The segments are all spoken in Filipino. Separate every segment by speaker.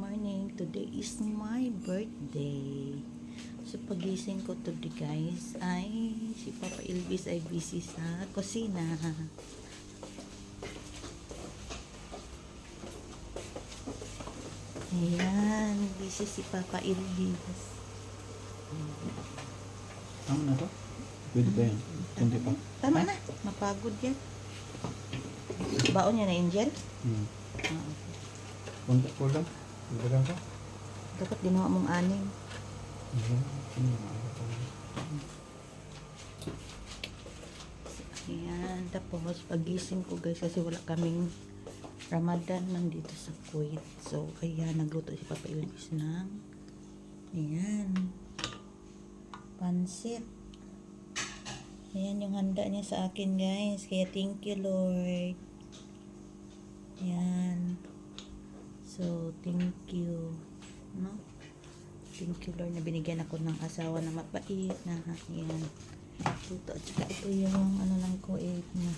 Speaker 1: Morning, today is my birthday. So pagising ko today guys ay si Papa Elvis ay busy sa kusina. Ayan, busy si Papa Elvis.
Speaker 2: Ano na to? Pwede ba yan? Hindi pa.
Speaker 1: Tama na, mapagod yan. Baon niya na Angel?
Speaker 2: Hmm.
Speaker 1: Ah, okay.
Speaker 2: Kunti ko lang. Ilagyan ko.
Speaker 1: Dapat ginawa mong aning.
Speaker 2: Ayan.
Speaker 1: Tapos pagising ko guys kasi wala kaming Ramadan man dito sa Kuwait. So, ayan, nagluto si Papa Elvis ng ayan, pansit. Ayan yung handa niya sa akin guys. Kaya thank you Lord. Ayan. So, thank you. No? Thank you Lord na binigyan ako ng asawa na mabait na ayan. Ito, at saka ito yung ano ng Kuwait na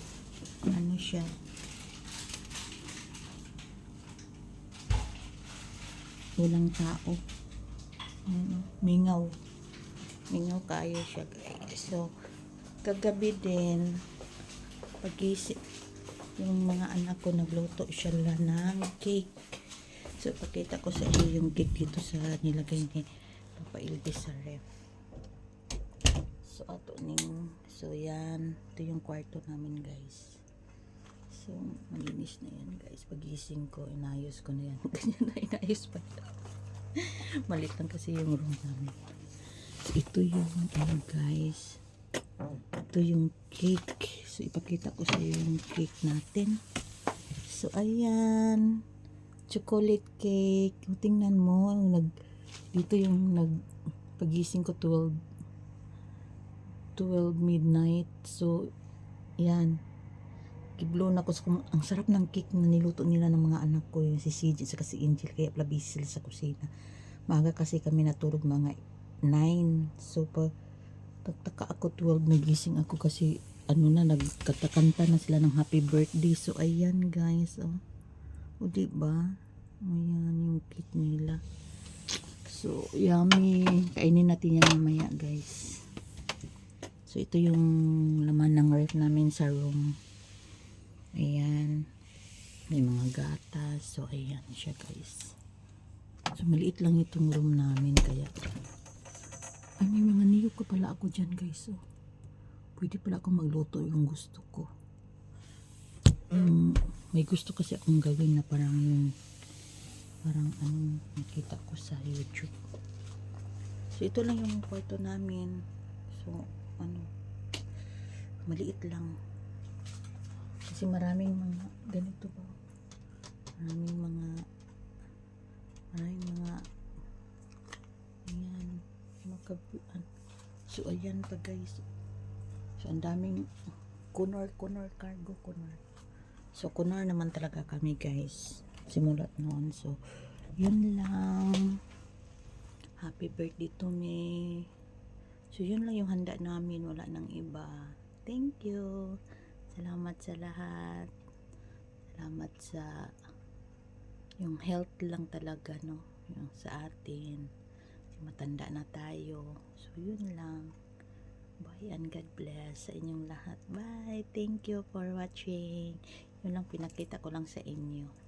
Speaker 1: ano siya. Walang tao. Ano, mingaw. Mingaw kayo siya. So, kagabi din, pagising, yung mga anak ko nagluto siya la ng cake. So, pakita ko sa iyo yung cake dito sa nilagay ni Papa Ilvis sa ref. So, ato ning, so yan, ito yung kwarto namin guys. So, malinis na yan guys. Pagising ko, inayos ko na yan. Ganyan na, inayos pa ito. Malit lang kasi yung room namin. Ito yung, ano guys. Ito yung cake. So, ipakita ko sa iyo yung cake natin. So, ayan. Chocolate cake. Tingnan mo. Nag, dito yung nag, pagising ko 12 12 midnight. So, yan. Giblo na ko sa kung ang sarap ng cake na niluto nila ng mga anak ko, yung si CJ sa si Angel, kaya pala sila sa kusina. Maaga kasi kami natulog mga 9. So, pa, tagtaka ako 12, nagising ako kasi ano na, nagkatakanta na sila ng happy birthday. So, ayan guys, oh. O, diba? Ayan yung cake nila. So, yummy. Kainin natin yan mamaya, guys. So, ito yung laman ng ref namin sa room. Ayan. May mga gatas. So, ayan siya, guys. So, maliit lang itong room namin. Kaya, ay, may mga niyog ko pala ako dyan, guys. Oh. Pwede pala akong magluto yung gusto ko. Um, may gusto kasi akong gawin na parang yung parang anong nakita ko sa YouTube. So, ito lang yung kwarto namin. So, ano, maliit lang. Kasi maraming mga, ganito ba? Maraming mga, maraming mga, ayan, makabuan. So, ayan pa guys. So, ang daming, kunor, kunor, cargo, kunor. So, kunor naman talaga kami guys. Simulat noon. So, yun lang. Happy birthday to me. So, yun lang yung handa namin. Wala nang iba. Thank you. Salamat sa lahat. Salamat sa yung health lang talaga, no? Yung sa atin. Matanda na tayo. So, yun lang. Bye and God bless sa inyong lahat. Bye. Thank you for watching. Yun lang pinakita ko lang sa inyo.